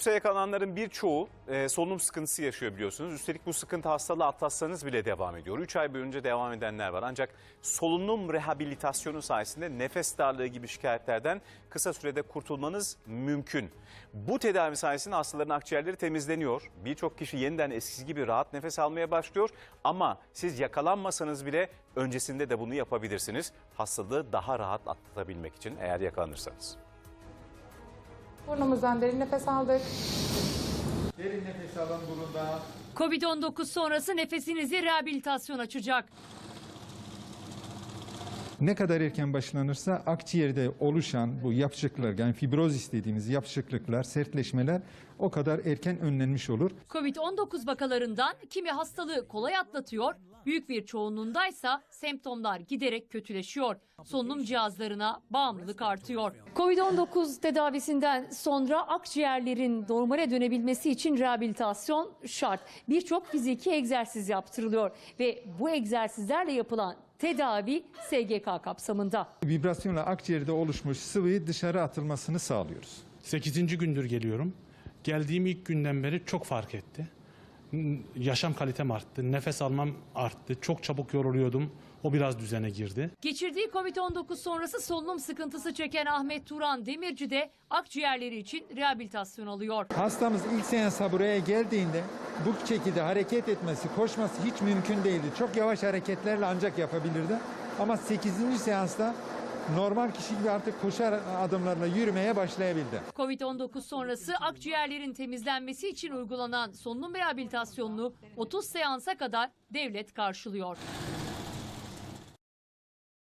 Virüse yakalananların birçoğu e, solunum sıkıntısı yaşıyor biliyorsunuz. Üstelik bu sıkıntı hastalığı atlatsanız bile devam ediyor. 3 ay boyunca devam edenler var. Ancak solunum rehabilitasyonu sayesinde nefes darlığı gibi şikayetlerden kısa sürede kurtulmanız mümkün. Bu tedavi sayesinde hastaların akciğerleri temizleniyor. Birçok kişi yeniden eskisi gibi rahat nefes almaya başlıyor. Ama siz yakalanmasanız bile öncesinde de bunu yapabilirsiniz. Hastalığı daha rahat atlatabilmek için eğer yakalanırsanız. Burnumuzdan derin nefes aldık. Derin nefes alın burundan. Covid-19 sonrası nefesinizi rehabilitasyon açacak. Ne kadar erken başlanırsa akciğerde oluşan bu yapışıklıklar yani fibrozis dediğimiz yapışıklıklar, sertleşmeler o kadar erken önlenmiş olur. Covid-19 vakalarından kimi hastalığı kolay atlatıyor, büyük bir çoğunluğundaysa semptomlar giderek kötüleşiyor. Solunum cihazlarına bağımlılık artıyor. Covid-19 tedavisinden sonra akciğerlerin normale dönebilmesi için rehabilitasyon şart. Birçok fiziki egzersiz yaptırılıyor ve bu egzersizlerle yapılan tedavi SGK kapsamında. Vibrasyonla akciğerde oluşmuş sıvıyı dışarı atılmasını sağlıyoruz. 8. gündür geliyorum. Geldiğim ilk günden beri çok fark etti. Yaşam kalitem arttı, nefes almam arttı. Çok çabuk yoruluyordum. O biraz düzene girdi. Geçirdiği Covid-19 sonrası solunum sıkıntısı çeken Ahmet Turan Demirci de akciğerleri için rehabilitasyon alıyor. Hastamız ilk seansa buraya geldiğinde bu şekilde hareket etmesi, koşması hiç mümkün değildi. Çok yavaş hareketlerle ancak yapabilirdi. Ama 8. seansta normal kişi gibi artık koşar adımlarla yürümeye başlayabildi. Covid-19 sonrası akciğerlerin temizlenmesi için uygulanan solunum rehabilitasyonunu 30 seansa kadar devlet karşılıyor.